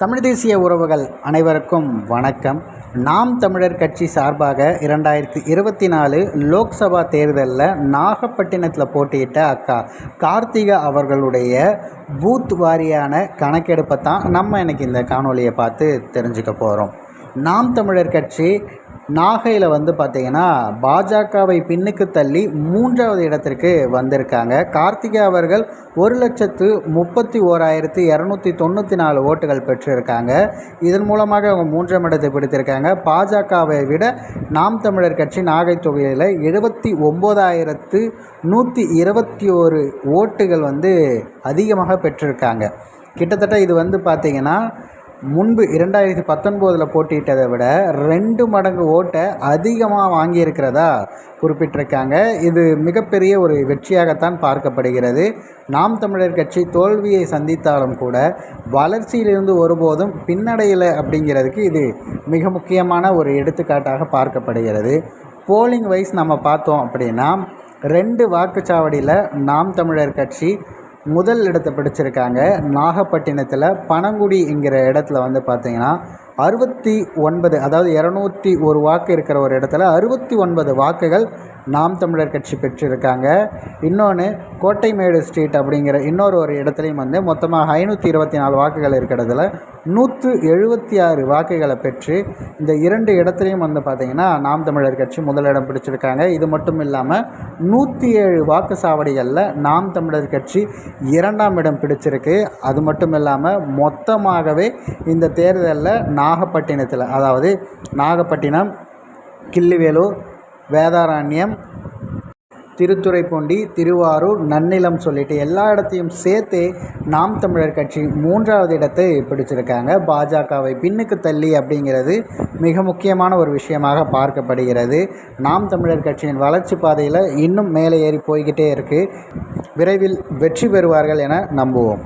தமிழ் தேசிய உறவுகள் அனைவருக்கும் வணக்கம். நாம் தமிழர் கட்சி சார்பாக இரண்டாயிரத்தி இருபத்தி நாலு லோக்சபா தேர்தலில் நாகப்பட்டினத்தில் போட்டியிட்ட அக்கா கார்த்திகா அவர்களுடைய பூத் வாரியான கணக்கெடுப்பை தான் நம்ம இன்றைக்கி இந்த காணொலியை பார்த்து தெரிஞ்சுக்க போகிறோம் நாம் தமிழர் கட்சி நாகையில் வந்து பார்த்திங்கன்னா பாஜகவை பின்னுக்கு தள்ளி மூன்றாவது இடத்திற்கு வந்திருக்காங்க. கார்த்திகா அவர்கள் ஒரு லட்சத்து முப்பத்தி ஓராயிரத்து இரநூத்தி தொண்ணூற்றி நாலு ஓட்டுகள் பெற்றிருக்காங்க. இதன் மூலமாக அவங்க மூன்றாம் இடத்தை பிடித்திருக்காங்க. பாஜகவை விட நாம் தமிழர் கட்சி நாகை தொகுதியில் எழுபத்தி ஒம்போதாயிரத்து நூற்றி இருபத்தி ஒரு ஓட்டுகள் வந்து அதிகமாக பெற்றிருக்காங்க. கிட்டத்தட்ட இது வந்து பார்த்திங்கன்னா முன்பு இரண்டாயிரத்தி பத்தொன்பதில் போட்டியிட்டதை விட ரெண்டு மடங்கு ஓட்டை அதிகமாக வாங்கியிருக்கிறதா குறிப்பிட்டிருக்காங்க. இது மிகப்பெரிய ஒரு வெற்றியாகத்தான் பார்க்கப்படுகிறது. நாம் தமிழர் கட்சி தோல்வியை சந்தித்தாலும் கூட வளர்ச்சியிலிருந்து ஒருபோதும் பின்னடையலை அப்படிங்கிறதுக்கு இது மிக முக்கியமான ஒரு எடுத்துக்காட்டாக பார்க்கப்படுகிறது. போலிங் வைஸ் நம்ம பார்த்தோம் அப்படின்னா ரெண்டு வாக்குச்சாவடியில் நாம் தமிழர் கட்சி முதல் இடத்தை பிடிச்சிருக்காங்க. நாகப்பட்டினத்தில் பனங்குடி என்கிற இடத்துல வந்து பார்த்திங்கன்னா அறுபத்தி ஒன்பது அதாவது இரநூத்தி ஒரு வாக்கு இருக்கிற ஒரு இடத்துல அறுபத்தி ஒன்பது வாக்குகள் நாம் தமிழர் கட்சி பெற்றிருக்காங்க. இன்னொன்று கோட்டைமேடு ஸ்ட்ரீட் அப்படிங்கிற இன்னொரு ஒரு இடத்துலையும் வந்து மொத்தமாக ஐநூற்றி இருபத்தி நாலு வாக்குகள் இருக்கிறதுல நூற்று எழுபத்தி ஆறு வாக்குகளை பெற்று இந்த இரண்டு இடத்துலையும் வந்து பார்த்திங்கன்னா நாம் தமிழர் கட்சி முதலிடம் பிடிச்சிருக்காங்க. இது மட்டும் இல்லாமல் நூற்றி ஏழு வாக்கு சாவடிகளில் நாம் தமிழர் கட்சி இரண்டாம் இடம் பிடிச்சிருக்கு. அது மட்டும் இல்லாமல் மொத்தமாகவே இந்த தேர்தலில் நாகப்பட்டினத்தில் அதாவது நாகப்பட்டினம் கிள்ளிவேலூர் வேதாரண்யம் திருத்துறைப்பூண்டி திருவாரூர் நன்னிலம் சொல்லிட்டு எல்லா இடத்தையும் சேர்த்து நாம் தமிழர் கட்சி மூன்றாவது இடத்தை பிடிச்சிருக்காங்க. பாஜகவை பின்னுக்கு தள்ளி அப்படிங்கிறது மிக முக்கியமான ஒரு விஷயமாக பார்க்கப்படுகிறது. நாம் தமிழர் கட்சியின் வளர்ச்சி பாதையில் இன்னும் மேலே ஏறி போய்கிட்டே இருக்குது விரைவில் வெற்றி பெறுவார்கள் என நம்புவோம்.